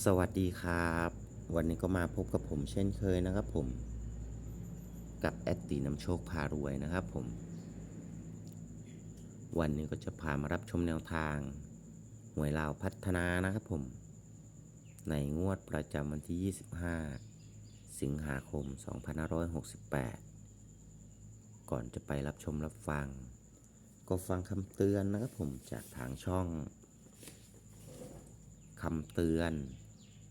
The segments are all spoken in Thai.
สวัสดีครับ วันนี้ก็มาพบกับผมเช่นเคยนะครับผม กับแอดตีน้ำโชคพารวยนะครับผม วันนี้ก็จะพามารับชมแนวทางหวยลาวพัฒนานะครับผม ในงวดประจำวันที่ 25 สิงหาคม 2568 ก่อนจะไปรับชมรับฟัง ก็ฟังคำเตือนนะครับผมจากทางช่องคำเตือน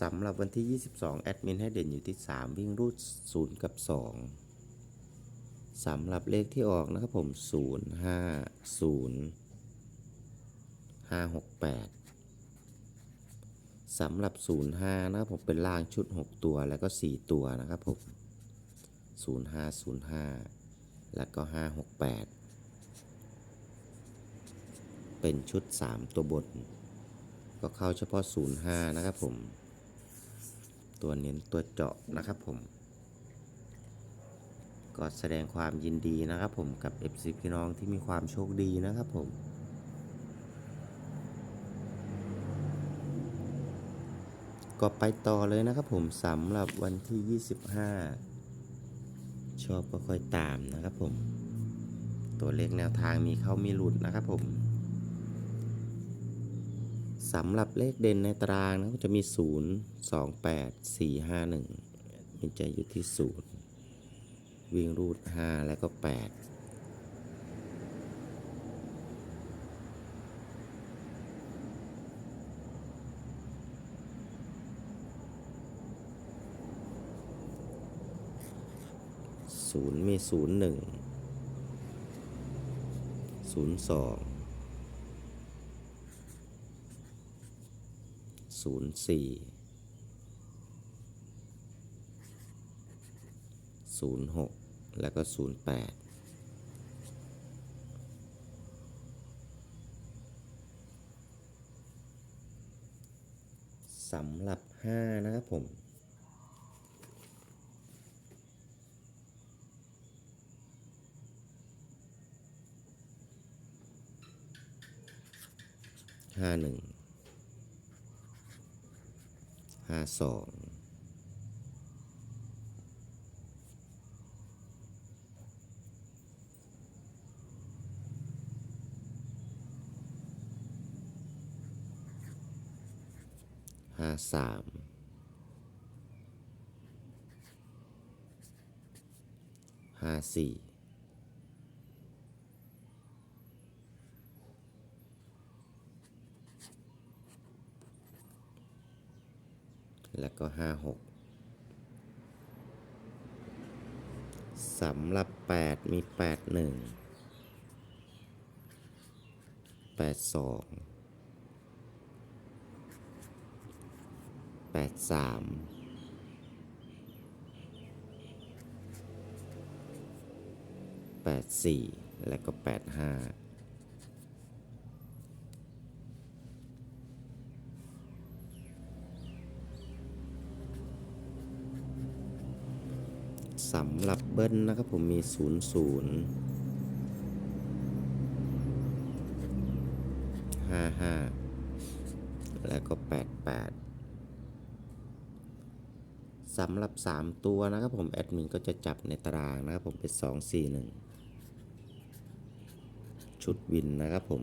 สำหรับวันที่ 22 แอดมินให้เด่นอยู่ที่ 3 วิ่งรูด 0 กับ 2 สำหรับเลขที่ออกนะครับผม 0 5 0 5 6 8 สำหรับ 0 5 นะครับผมเป็นล่างชุด 6 ตัวแล้วก็ 4 ตัวนะครับผม 0 5 0 5 แล้วก็ 5 6 8 เป็นชุด 3 ตัวบน ก็เข้าเฉพาะ 0 5 นะครับผม ตัวเน้นตัวเจาะนะครับผม ก็แสดงความยินดีนะครับผมกับ FC พี่น้องที่มีความโชคดีนะครับผมก็ไปต่อเลยนะครับผมสำหรับวันที่ 25 ชอบก็ค่อยตามนะครับผม ตัวเลขแนวทางมีเข้ามีหลุดนะครับผม สำหรับเลขเด่นในตารางนะก็จะมี 0 2 8 4 5 1มันจอยู่ที่ 0 วิ่งรูด 5 แล้วก็ 8ศูนย์มีศูนย์หนึ่งศูนย์สอง ศูนย์สี่ศูนย์หกแล้วก็ศูนย์แปดสำหรับห้านะครับผมห้าหนึ่ง ห้าสองห้าสามห้าสี่ แล้วก็ 56สำหรับ 8 มี 81 82 83 84 และก็ 85 สำหรับเบิ้ลนะครับผมมี 0 0 5 5 แล้วก็ 8 8 สำหรับ 3 ตัวนะครับผม แอดมินก็จะจับในตารางนะครับผมเป็น 2 4 1 ชุดวินนะครับผม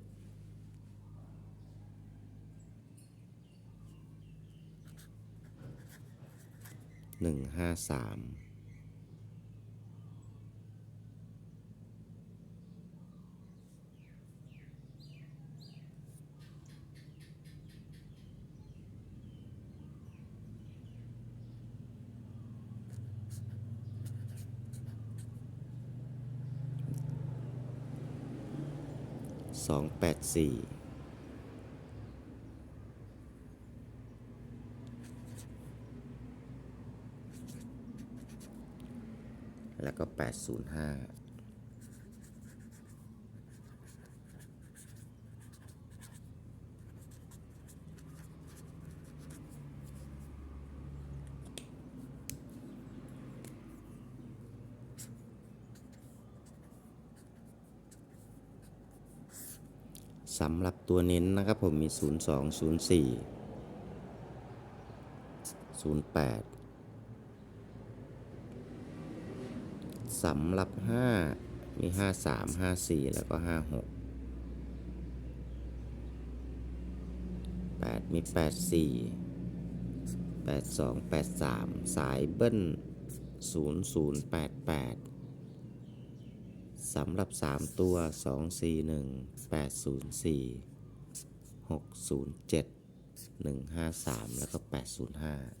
หนึ่งห้าสามสองแปดสี่ แล้วก็แปดศูนย์ห้าสำหรับตัวเน้นนะครับผมมี 0 2 0 4 0 8 สำหรับ 5 มี 5 3 5 4 แล้วก็ 5 6 8 มี 8 4 8 2 8 3 สายเบิ้ล 0 0 8 8 สำหรับ 3 ตัว 2 4 1 8 0 4 6 0 7 1 5 3 แล้วก็ 805